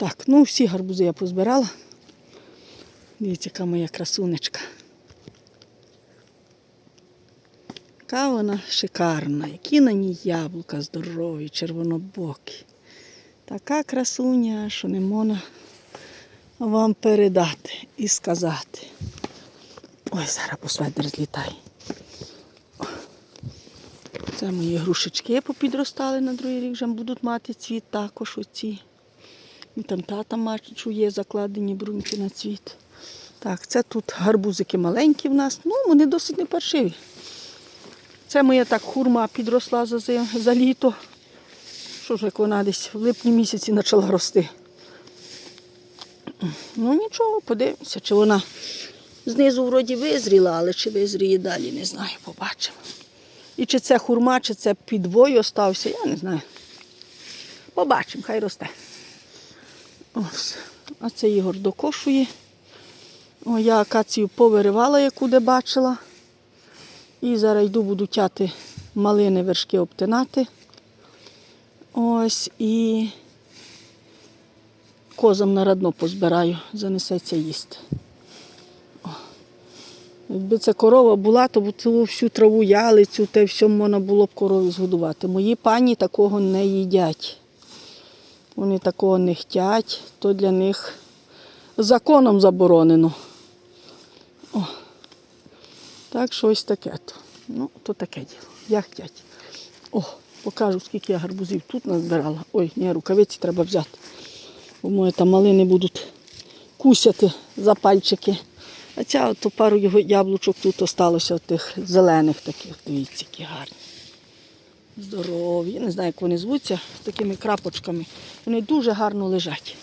Так, ну всі гарбузи я позбирала. Дивіться, яка моя красунечка. Яка вона шикарна, які на ній яблука здорові, червонобокі. Така красуня, що не можна вам передати і сказати. Ой, зараз посведер злітає. Це мої грушечки попідростали на другий рік, вже будуть мати цвіт також оці. І там тата мачу є закладені бруньки на цвіт. Так, це тут гарбузики маленькі в нас, ну вони досить не паршиві. Це моя так хурма підросла за, за літо. Що ж, як вона десь в липні місяці почала рости. Ну нічого, подивимося, чи вона знизу вроді визріла, але чи визріє далі, не знаю, побачимо. І чи це хурма, чи це підвой остався, я не знаю. Побачимо, хай росте. Ось. А це Ігор докошує. О, я акацію повиривала, яку де бачила. І зараз йду буду тяти малини вершки обтинати. Ось і козам на радно позбираю, занесеться їсти. О. Якби це корова була, то б цю всю траву ялицю, те все можна було б корові згодувати. Мої пані такого не їдять. Вони такого не хтять, то для них законом заборонено. О. Так що ось таке то. Ну, то таке діло. Я хтять. О, покажу, скільки я гарбузів тут назбирала. Ой, ні, рукавиці треба взяти. Бо мої там малини будуть кусяти за пальчики. А ця пару його яблучок тут осталося, тих зелених таких. Дивіться, які гарні. Здорові. Я не знаю, як вони звуться, з такими крапочками. Вони дуже гарно лежать.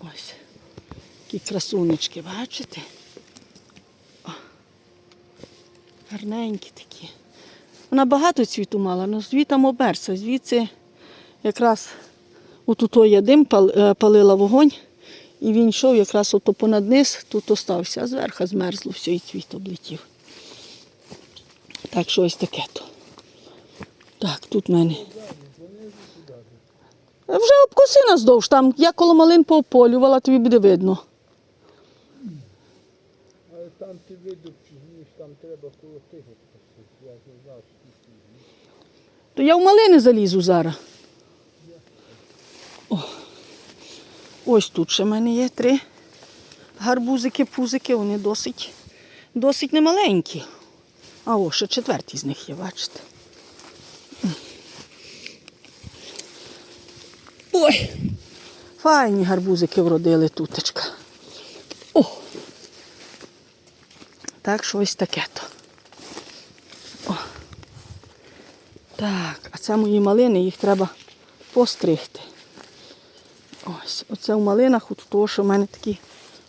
Ось. Такі красунечки, бачите? О. Гарненькі такі. Вона багато цвіту мала, але звітом оберся. Звідси якраз отут я дим е, палила вогонь, і він йшов якраз ото понад низ, тут остався, а зверху змерзло все і цвіт облетів. Так що ось таке то. Так, тут в мене. Вже обкоси наздовж, там я коло малин пополювала, тобі буде видно. Але там ти ніж там треба коло тих відпустити. Я не знав, скільки. То я в малини залізу зараз. О. Ось тут ще в мене є три гарбузики, пузики, вони досить, досить немаленькі. А о, ще четвертий з них є, бачите. Ой, файні гарбузики вродили тутечка. О! Так що ось таке то. Так, а це мої малини, їх треба постригти. Ось, оце в малинах, от того, що в мене такі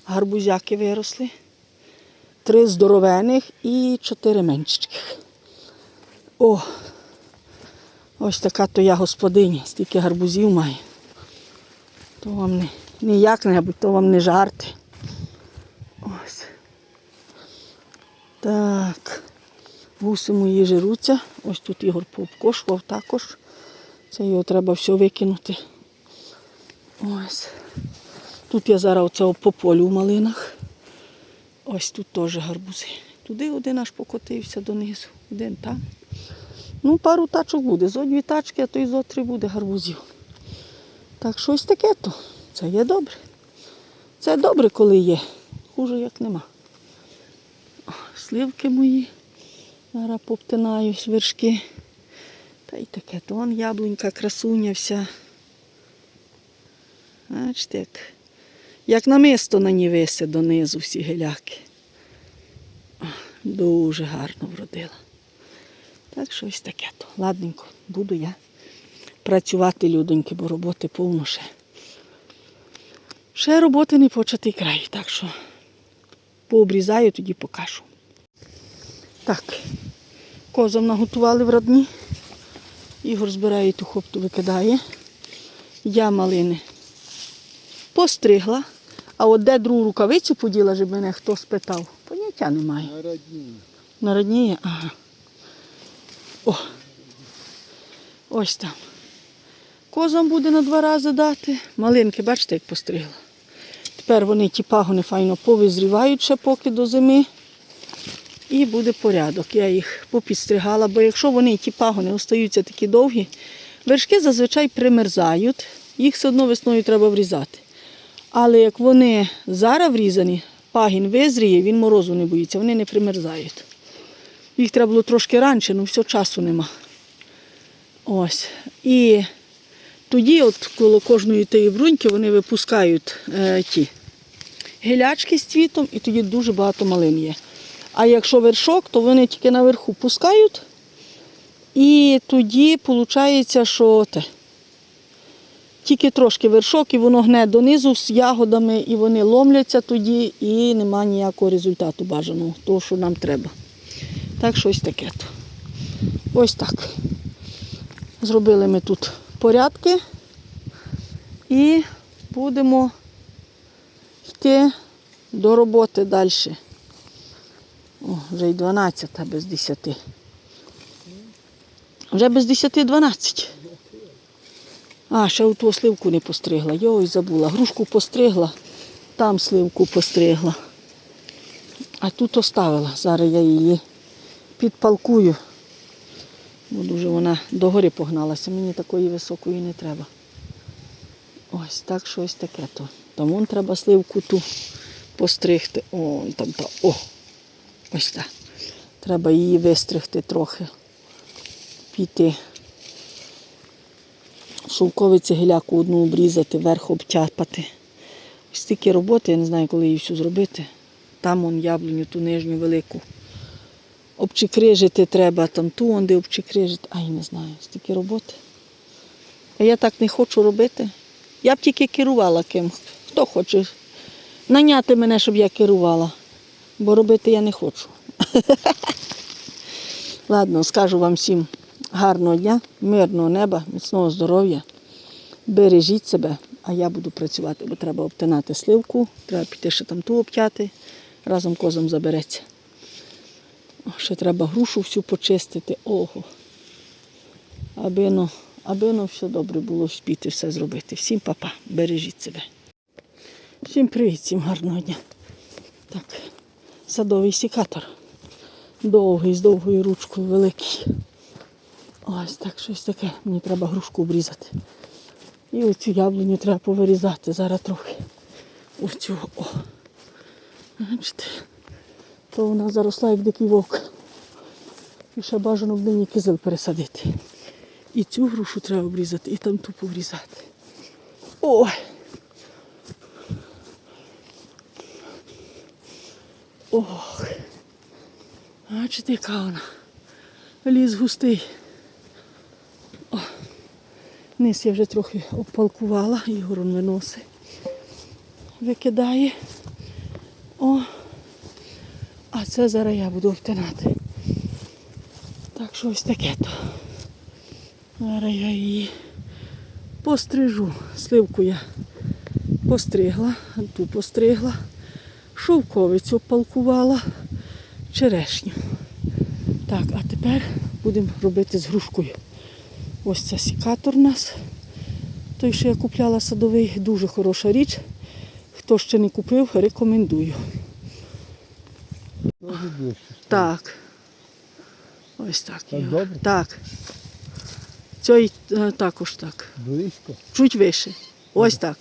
гарбузяки виросли. Три здоровених і чотири менших. О! Ось така то я господиня, стільки гарбузів маю. То вам не, не як-небудь, то вам не жарти. Ось. Так. Гуси мої жируться. Ось тут Ігор пообкошував також. Це його треба все викинути. Ось. Тут я зараз оце по полю в малинах. Ось тут теж гарбузи. Туди один аж покотився донизу, один там. Ну, пару тачок буде. Зо дві тачки, а то й зо три буде гарбузів. Так що ось таке то. Це є добре. Це добре, коли є. Хуже як нема. О, Сливки мої. Зараз поптинаю вершки. Та й таке, то он яблунька, красуня вся. Бачите, як, як намисто на ній висе донизу всі геляки. Дуже гарно вродила. Так що ось таке то. Ладненько, буду я працювати, людоньки, бо роботи повно ще. Ще роботи не початий край, так що пообрізаю, тоді покажу. Так, козам наготували в родні. Ігор збирає ту хопту, викидає. Я малини постригла, а от де другу рукавицю поділа, щоб мене хто спитав, поняття немає. На радні. На родні? Ага. О. Ось там. Козам буде на два рази дати. Малинки, бачите, як постригла. Тепер вони ті пагони файно повизрівають ще поки до зими. І буде порядок. Я їх попідстригала, бо якщо вони ті пагони остаються такі довгі, вершки зазвичай примерзають, їх все одно весною треба врізати. Але як вони зараз врізані, пагін визріє, він морозу не боїться, вони не примерзають. Їх треба було трошки раніше, але все часу нема. Ось. І тоді, от коло кожної тієї бруньки, вони випускають е, ті гілячки з цвітом, і тоді дуже багато малин є. А якщо вершок, то вони тільки наверху пускають. І тоді виходить, що те, тільки трошки вершок, і воно гне донизу з ягодами, і вони ломляться тоді, і нема ніякого результату бажаного, того, що нам треба. Так, щось таке. Ось так. Зробили ми тут порядки і будемо йти до роботи далі. О, вже й 12 без 10. Вже без 10 12. А, ще у ту сливку не постригла. Йой, забула. Грушку постригла, там сливку постригла. А тут оставила. Зараз я її підпалкую. Бо дуже вона догори погналася. Мені такої високої не треба. Ось так щось таке то. Тому треба сливку ту постригти. О, там та. О! Ось так. Треба її вистригти трохи. Піти. Шовковиці гіляку одну обрізати, верх обтяпати. Ось стільки роботи, я не знаю, коли її всю зробити. Там он яблуню, ту нижню велику. Обчикрижити треба, там ту онди обчикрижити. Ай, не знаю, стільки роботи. А я так не хочу робити. Я б тільки керувала ким. Хто хоче наняти мене, щоб я керувала. Бо робити я не хочу. Ладно, скажу вам всім гарного дня, мирного неба, міцного здоров'я. Бережіть себе, а я буду працювати, бо треба обтинати сливку, треба піти ще там ту обтяти, разом козом забереться. Ще треба грушу всю почистити. Ого. Аби ну, аби ну все добре було вспіти все зробити. Всім папа, бережіть себе. Всім привіт, всім гарного дня. Так, садовий сікатор. Довгий, з довгою ручкою, великий. Ось так щось таке. Мені треба грушку обрізати. І оцю яблуню треба повирізати зараз трохи. Оцю. О. Бачите? То вона заросла як дикий вовк. І ще бажано в нині кизил пересадити. І цю грушу треба обрізати, і там ту поврізати. Ой! Ох. Бачите, яка вона. Ліс густий. О. Низ я вже трохи обпалкувала, Ігор он виносить. Викидає. Це зараз я буду обтинати. Так що ось таке то. Зараз я її пострижу. Сливку я постригла, ту постригла, шовковицю опалкувала, черешню. Так, а тепер будемо робити з грушкою. Ось це сікатор у нас. Той, що я купляла садовий, дуже хороша річ. Хто ще не купив, рекомендую. Так. Ось так. Так його. добре? Так. Цей е, також так. Близько. Чуть вище. Ось так.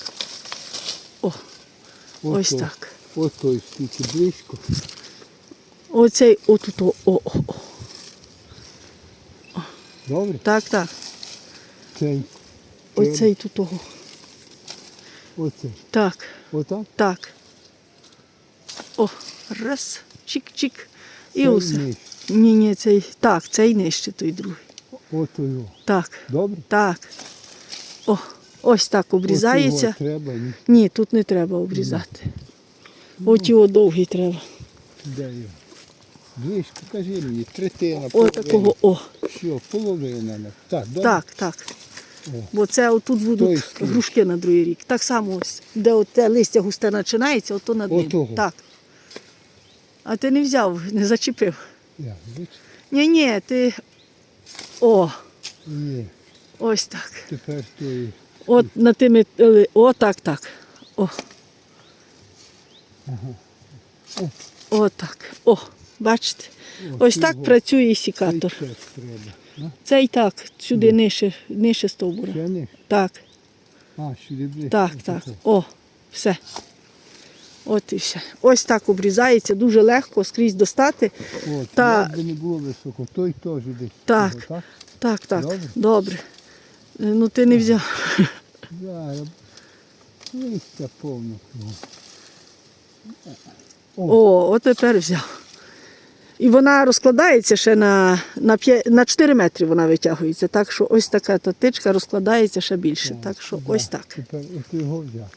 О, ось Ото. так. Ото скільки близько. Оцей отут. О, о, о. Добре? Так, так. Цей. Оцей тут. того. Оце. Так, Отак? так. О, раз, чик-чик. І Цей усе. Ні, ні, цей. Так, цей нижче, той другий. Ото його. Так, Добре? так. О, ось так обрізається. От його треба, ні. Ні, тут не треба обрізати. От його довгий треба. Де його? Близько, кажи мені, третина, О, половина. такого, о. Що, половина. Так, добре? Так, так. О. Бо це отут будуть грушки на другий рік. Так само ось, де от те листя густе починається, ото над ним. Так. А ти не взяв, не зачепив. Я, бач? Ні, ні, ти. О, Ні. Ось так. Тепер тої. От на тими. е, О, так, так. О. О, так. О, бачите? Ось так цього. працює Цей сікатор. треба. Це і так, сюди нижче, нижче стовбура. Ще не? Так, А, сюди ближче. так, так. О, все. От і все. Ось так обрізається, дуже легко скрізь достати. От, Та- як би не було високо, той теж десь. Так. так? Так, так. Добре. Добре. Е, Ну ти не взяв. Зараз. Листя повно. кругом. О, от тепер взяв. І вона розкладається ще на, на, 5, на 4 метри вона витягується. Так що ось така татичка розкладається ще більше. Так що Да, ось так. Тепер от його взяв.